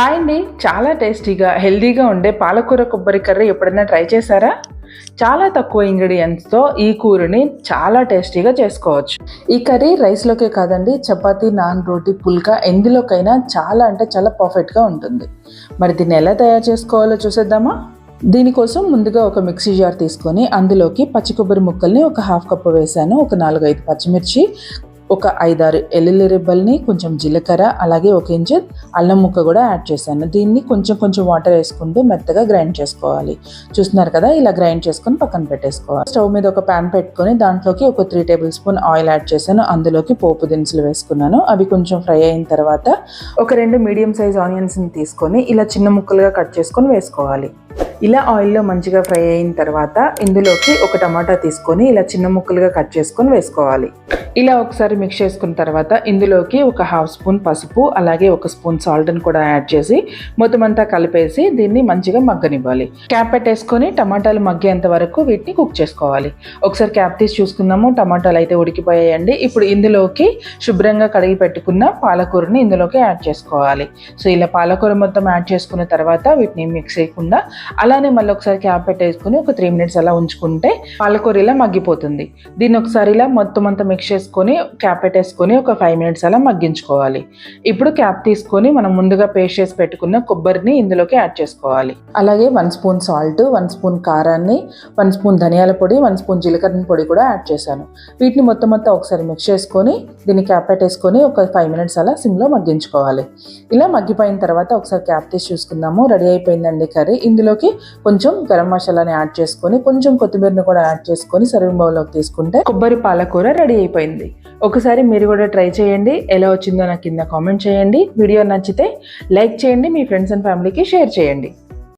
Hi అండి చాలా టేస్టీగా హెల్దీగా ఉండే పాలకూర కొబ్బరి కర్రీ ఎప్పుడైనా ట్రై చేశారా? చాలా తక్కువ ఇంగ్రీడియంట్స్తో ఈ కూరని చాలా టేస్టీగా చేసుకోవచ్చు. ఈ కర్రీ రైస్లోకే కాదండి చపాతి నాన్ రోటీ పుల్కా ఎందులోకైనా చాలా అంటే చాలా పర్ఫెక్ట్గా ఉంటుంది. మరి దీన్ని ఎలా తయారు చేసుకోవాలో చూసేద్దామా? దీనికోసం ముందుగా ఒక మిక్సీ జార్ తీసుకొని అందులోకి పచ్చి కొబ్బరి ముక్కల్ని ఒక హాఫ్ కప్పు వేసాను. ఒక నాలుగైదు పచ్చిమిర్చి ఒక ఐదారు ఎల్లుల్లి రిబ్బల్ని కొంచెం జీలకర్ర అలాగే ఒక ఇంచు అల్లం ముక్క కూడా యాడ్ చేశాను. దీన్ని కొంచెం కొంచెం వాటర్ వేసుకుంటూ మెత్తగా గ్రైండ్ చేసుకోవాలి. చూస్తున్నారు కదా ఇలా గ్రైండ్ చేసుకొని పక్కన పెట్టేసుకోవాలి. స్టవ్ మీద ఒక ప్యాన్ పెట్టుకొని దాంట్లోకి ఒక three tablespoon oil add చేశాను. అందులోకి పోపు దినుసులు వేసుకున్నాను. అవి కొంచెం ఫ్రై అయిన తర్వాత ఒక రెండు మీడియం సైజ్ ఆనియన్స్ని తీసుకొని ఇలా చిన్న ముక్కలుగా కట్ చేసుకొని వేసుకోవాలి. ఇలా ఆయిల్లో మంచిగా ఫ్రై అయిన తర్వాత ఇందులోకి ఒక టమాటా తీసుకొని ఇలా చిన్న ముక్కలుగా కట్ చేసుకొని వేసుకోవాలి. ఇలా ఒకసారి మిక్స్ చేసుకున్న తర్వాత ఇందులోకి ఒక హాఫ్ స్పూన్ పసుపు అలాగే ఒక స్పూన్ సాల్ట్ని కూడా యాడ్ చేసి మొత్తం అంతా కలిపేసి దీన్ని మంచిగా మగ్గనివ్వాలి. క్యాప్ పెట్టేసుకొని టమాటాలు మగ్గేంత వరకు వీటిని కుక్ చేసుకోవాలి. ఒకసారి క్యాప్ తీసి చూసుకుందాము. టమాటాలు అయితే ఉడికిపోయాయండి. ఇప్పుడు ఇందులోకి శుభ్రంగా కడిగి పెట్టుకున్న పాలకూరని ఇందులోకి యాడ్ చేసుకోవాలి. సో ఇలా పాలకూర మొత్తం యాడ్ చేసుకున్న తర్వాత వీటిని మిక్స్ చేయకుండా అలానే మళ్ళీ ఒకసారి క్యాప్ పెట్టేసుకుని ఒక త్రీ మినిట్స్ అలా ఉంచుకుంటే పాలకూర ఇలా మగ్గిపోతుంది. దీన్ని ఒకసారి ఇలా మొత్తం అంతా మిక్స్ చేసుకొని క్యాప్ పెట్టేసుకొని ఒక ఫైవ్ మినిట్స్ అలా మగ్గించుకోవాలి. ఇప్పుడు క్యాప్ తీసుకొని మనం ముందుగా పేస్ట్ చేసి పెట్టుకున్న కొబ్బరిని ఇందులోకి యాడ్ చేసుకోవాలి. అలాగే one spoon salt one spoon కారాన్ని వన్ స్పూన్ ధనియాల పొడి వన్ స్పూన్ జీలకర్ర పొడి కూడా యాడ్ చేశాను. వీటిని మొత్తం మొత్తం ఒకసారి మిక్స్ చేసుకొని దీన్ని క్యాప్ పెట్టేసుకొని ఒక ఫైవ్ మినిట్స్ అలా సిమ్లో మగ్గించుకోవాలి. ఇలా మగ్గిపోయిన తర్వాత ఒకసారి క్యాప్ తీసి చూసుకుందాము. రెడీ అయిపోయిందండి కర్రీ. ఇందులోకి కొంచెం గరం మసాలాని యాడ్ చేసుకొని కొంచెం కొత్తిమీరని కూడా యాడ్ చేసుకొని సర్వింగ్ బౌల్లోకి తీసుకుంటే కొబ్బరి పాలకూర రెడీ అయిపోయింది. ఒకసారి మీరు కూడా ట్రై చేయండి. ఎలా వచ్చిందో నాకు కింద కామెంట్ చేయండి. వీడియో నచ్చితే లైక్ చేయండి. మీ ఫ్రెండ్స్ అండ్ ఫ్యామిలీకి షేర్ చేయండి.